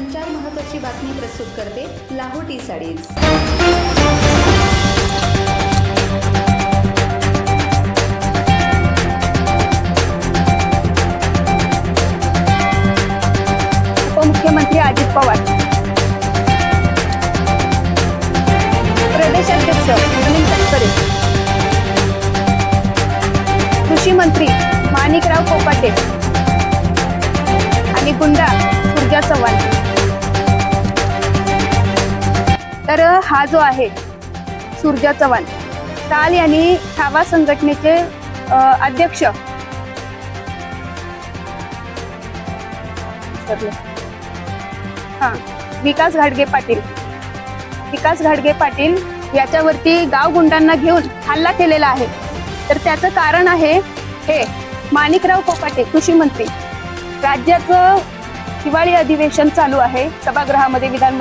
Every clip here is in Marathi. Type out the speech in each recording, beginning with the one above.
संचार महत्वाची बातमी प्रस्तुत करते लाहोटी साडीज उपमुख्यमंत्री अजित पवार. प्रदेशाध्यक्ष नवीन तटकरे. कृषी मंत्री माणिकराव कोकाटे आणि गुंडा सुरजा चव्हाण. तर हा जो आहे सूर्या चव्हाण काल यांनी छावा संघटनेचे अध्यक्ष हा विकास घाडगे पाटील विकास घाडगे पाटील याच्यावरती गाव गुंडांना घेऊन हल्ला केलेला आहे. तर त्याचं कारण आहे हे माणिकराव कोकाटे कृषी मंत्री. राज्याचं हिवाळी अधिवेशन चालू आहे सभागृहामध्ये विधान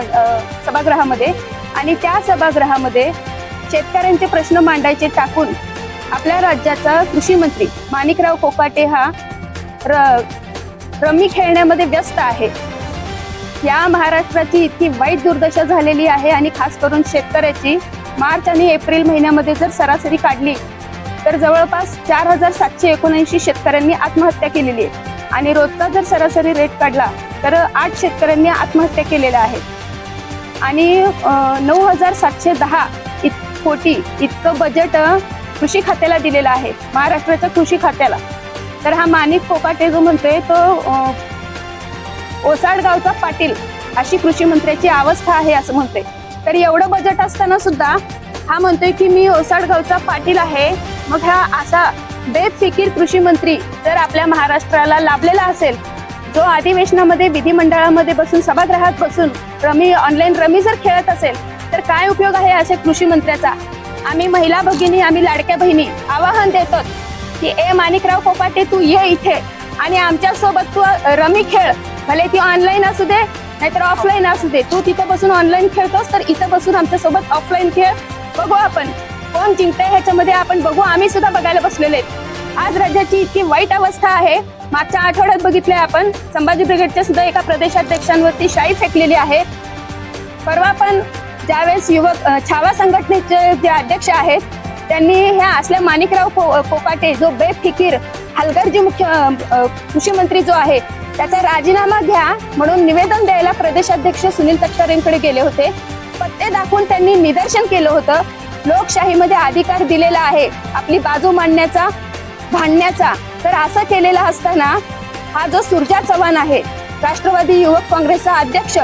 सभागृहामध्ये. आणि त्या सभागृहामध्ये शेतकऱ्यांचे प्रश्न मांडायचे टाकून आपल्या राज्याचा कृषी मंत्री माणिकराव कोकाटे हा र रमी खेळण्यामध्ये व्यस्त आहे. या महाराष्ट्राची इतकी वाईट दुर्दशा झालेली आहे आणि खास करून शेतकऱ्याची मार्च आणि एप्रिल महिन्यामध्ये जर सरासरी काढली तर जवळपास चार हजार सातशे एकोणऐंशी शेतकऱ्यांनी आत्महत्या केलेली आहे. आणि रोजचा जर सरासरी रेट काढला तर आठ शेतकऱ्यांनी आत्महत्या केलेल्या आहेत. आणि नऊ हजार सातशे दहा इत कोटी इतकं बजेट कृषी खात्याला दिलेलं आहे. महाराष्ट्राच्या कृषी खात्याला. तर हा माणिक कोकाटे जो म्हणतोय तो ओसाडगावचा पाटील अशी कृषी मंत्र्याची अवस्था आहे असं म्हणतोय. तर एवढं बजेट असताना सुद्धा हा म्हणतोय की मी ओसाडगावचा पाटील आहे. मग हा असा बेफिकीर कृषी मंत्री जर आपल्या महाराष्ट्राला लाभलेला असेल जो अधिवेशनामध्ये विधिमंडळामध्ये बसून सभागृहात बसून रमी ऑनलाईन रमी जर खेळत असेल तर काय उपयोग आहे अशा कृषी मंत्र्याचा? आम्ही महिला भगिनी आम्ही लाडक्या बहिणी आवाहन देतो की ए माणिकराव कोपाटे तू ये इथे आणि आमच्यासोबत तू रमी खेळ. भले ती ऑनलाईन असू दे नाहीतर ऑफलाईन असू दे. तू तिथं बसून ऑनलाईन खेळतोस तर इथं बसून आमच्यासोबत ऑफलाईन खेळ बघू आपण. कोण जिंकतंय ह्याच्यामध्ये आपण बघू. आम्ही सुद्धा बघायला बसलेले आहेत. आज राज्याची इतकी वाईट अवस्था आहे. मागच्या आठवड्यात बघितलंय आपण संभाजी ब्रिगेडच्या सुद्धा एका प्रदेशाध्यक्षांवरती शाई फेकलेली आहे. परवा पण ज्यावेळेस युवक छावा संघटनेचे जे अध्यक्ष आहेत त्यांनी ह्या असल्या माणिकराव को कोकाटे जो बेफिकीर हलगर्जी मुख्य कृषी मंत्री जो आहे त्याचा राजीनामा घ्या म्हणून निवेदन द्यायला प्रदेशाध्यक्ष सुनील तटकरेंकडे गेले होते. पत्ते दाखवून त्यांनी निदर्शन केलं होतं. लोकशाहीमध्ये अधिकार दिलेला आहे. आपली बाजू मांडण्याचा भांडण्याचा. तर असं केलेलं असताना हा जो सुरजा चव्हाण आहे राष्ट्रवादी युवक काँग्रेसचा अध्यक्ष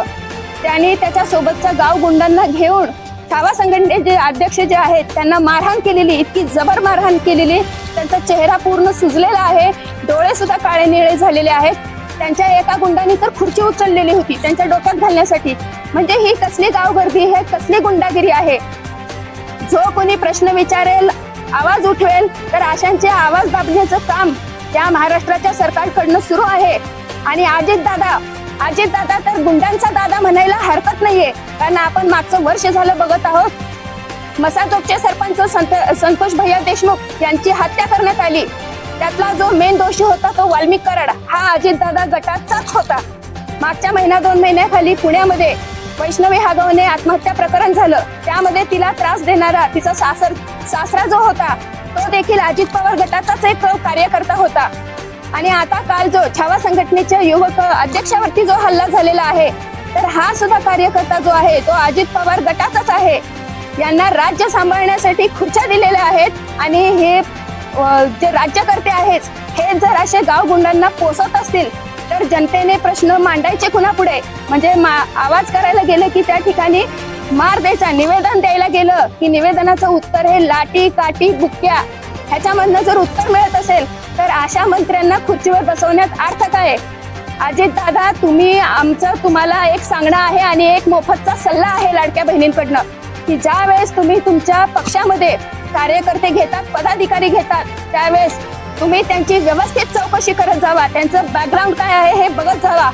त्यांनी त्याच्या सोबतच्या गाव गुंडांना घेऊन छावा संघटनेचे अध्यक्ष जे आहेत त्यांना मारहाण केलेली इतकी जबर मारहाण केलेली त्यांचा चेहरा पूर्ण सुजलेला आहे डोळे सुद्धा काळे निळे झालेले आहेत. त्यांच्या एका गुंडाने तर खुर्ची उचललेली होती त्यांच्या डोक्यात घालण्यासाठी. म्हणजे ही कसली गावगर्दी हे कसली गुंडागिरी आहे? जो कोणी प्रश्न विचारेल आवाज उठवेल तर अशांचे आवाज दाबण्याचं काम त्या महाराष्ट्राच्या सरकारकडनं सुरू आहे. आणि अजित दादा अजित दादा तर गुंडांचा दादा म्हणायला हरकत नाहीये. कारण आपण मागचं वर्ष झालं बघत आहोत. मसाजोगचे सरपंच संत संतोष भैया देशमुख यांची हत्या करण्यात आली. त्यातला जो मेन दोषी होता तो वाल्मिक कराड. हा अजित दादा गटाचाच होता. मागच्या महिना दोन महिन्याखाली पुण्यामध्ये वैष्णवी हागवणे आत्महत्या प्रकरण झालं. त्यामध्ये तिला त्रास देणारा तिचा सासर सासरा जो होता तो देखील अजित पवार गटाचाच एक कार्यकर्ता होता. आणि आता काल जो छावा संघटनेच्या युवक अध्यक्षावरती जो हल्ला झालेला आहे तर हा सुद्धा कार्यकर्ता जो आहे तो अजित पवार गटाचाच आहे. यांना राज्य सांभाळण्यासाठी खुर्च्या दिलेल्या आहेत आणि हे जे राज्यकर्ते आहेत हे जर असे गाव गुंडांना पोसत असतील. तर जनतेने प्रश्न मांडायचे कुणापुढे? म्हणजे मा- आवाज करायला गेलं की त्या ठिकाणी मार द्यायचा निवेदन द्यायला गेलं की निवेदनाचं उत्तर हे लाटी काठी बुक्क्या ह्याच्यामधनं जर उत्तर मिळत असेल तर अशा मंत्र्यांना खुर्चीवर बसवण्यात अर्थ काय? अजित दादा तुम्ही आमचं तुम्हाला एक सांगणं आहे आणि एक मोफतचा सल्ला आहे लाडक्या बहिणींकडनं की ज्या वेळेस तुम्ही तुमच्या पक्षामध्ये कार्यकर्ते घेतात पदाधिकारी घेतात त्यावेळेस तुम्ही त्यांची व्यवस्थित चौकशी करत जावा. त्यांचं बॅकग्राऊंड काय आहे हे बघत जावा.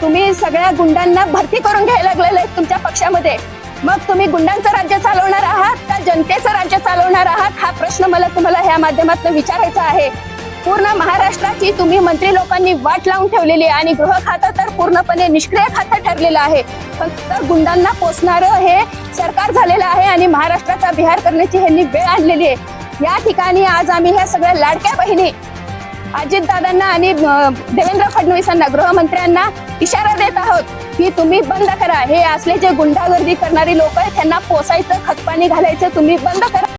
तुम्ही सगळ्या गुंडांना भरती करून घ्यायला लागलेले आहेत तुमच्या पक्षामध्ये. मग तुम्ही गुंडांचं राज्य चालवणार आहात का जनतेचं राज्य चालवणार आहात? हा प्रश्न मला तुम्हाला ह्या माध्यमातून विचारायचा आहे. पूर्ण महाराष्ट्राची तुम्ही मंत्री लोकांनी वाट लावून ठेवलेली आहे आणि गृह खातं तर पूर्णपणे निष्क्रिय खातं ठरलेलं आहे. फक्त गुंडांना पोचणारं हे सरकार झालेलं आहे आणि महाराष्ट्राचा बिहार करण्याची ह्यांनी वेळ आणलेली आहे. या ठिकाणी आज आम्ही ह्या सगळ्या लाडक्या बहिणी अजितदादांना आणि देवेंद्र फडणवीसांना गृहमंत्र्यांना इशारा देत आहोत की तुम्ही बंद करा. हे असले जे गुंडागर्दी करणारी लोक आहेत त्यांना पोसायचं खतपाणी घालायचं तुम्ही बंद करा.